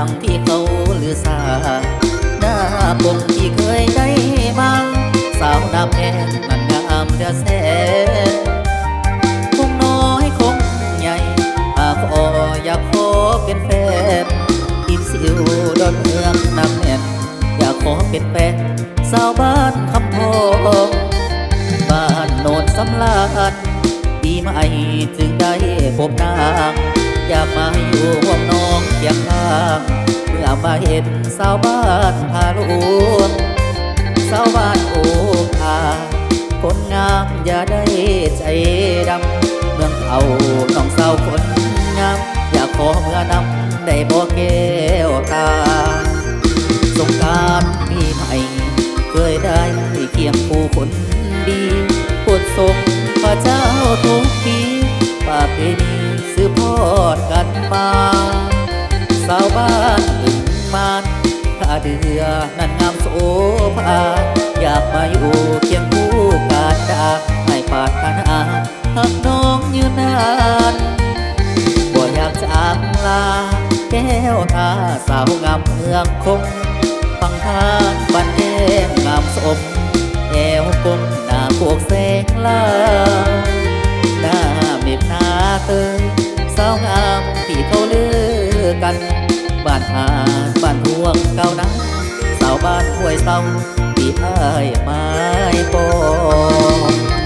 ดังที่เขาลือสาหน้าปกที่เคยได้มาสาวดำแดงมันงามเดือแสนคงน้อยคงใหญ่หากออยากขอเป็นแฟนอินสิวดอนเมืองนำแน่นอยากขอเป็นแฟนสาวบ้านคำพองบ้านโนนสำลานปีใหม่จึงได้พบนาง อยากมาอยู่ร่วมน้องเคียงข้างเมื่อมาเห็นสาวบ้านพาลวงสาวบ้านโอ้อาคนงามอย่าได้ใจดำเมืองเขาน้องสาวคนงามอยากขอเมื่อนำได้บอกแก้วตา สงการปีใหม่เคยได้เคียงผู้ เดือนั้นงามโสภาอยากมาอยู่เคียงคู่กาดาให้ปรารถนาหักน้องยืนนานบ่อยากจากลาแก้วตาสาวงามเมืองคงฟังทางบันแก้มงามสมแอวกลมหน้าพวกแสงลาหน้าเม็ดหน้าเตยสาวงามที่เขาเลือกัน บ้านหาดบ้านห่วงเก่านะสาวบ้านห้วยเศร้าที่อ้ายไม้ปอง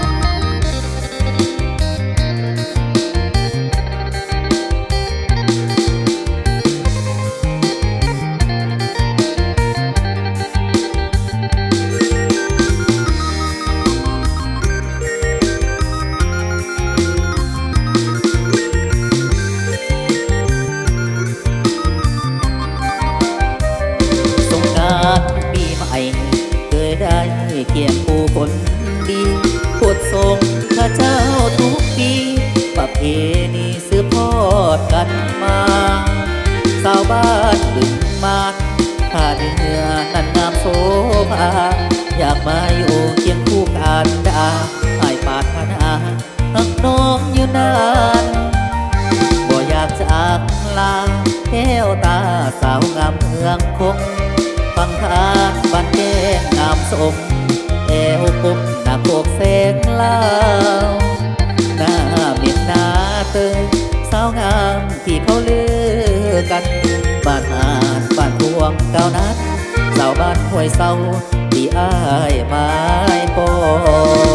เคียงผู้คนดีพูดทรงพระเจ้าทุกปี ประเพณีสืบทอดกันมาสาวบ้านบึงมานถ้าเนื้อนั้นงามโสภาอยากมาอยู่เคียงคู่กันดาไอ้ปรารถนอาหักน้องอยู่นานบ่อยากจากลาแก้วตาสาวงามเมืองคงฟังทานบันแกงงามสม กบหน้าโคกเสกเลาหน้าเมียหน้าเตยสาวงามที่เขาเลือกันบ้านหาดบ้านพวงเก้านัดสาวบ้านห้วยเศร้าที่อ้ายไม้ปอง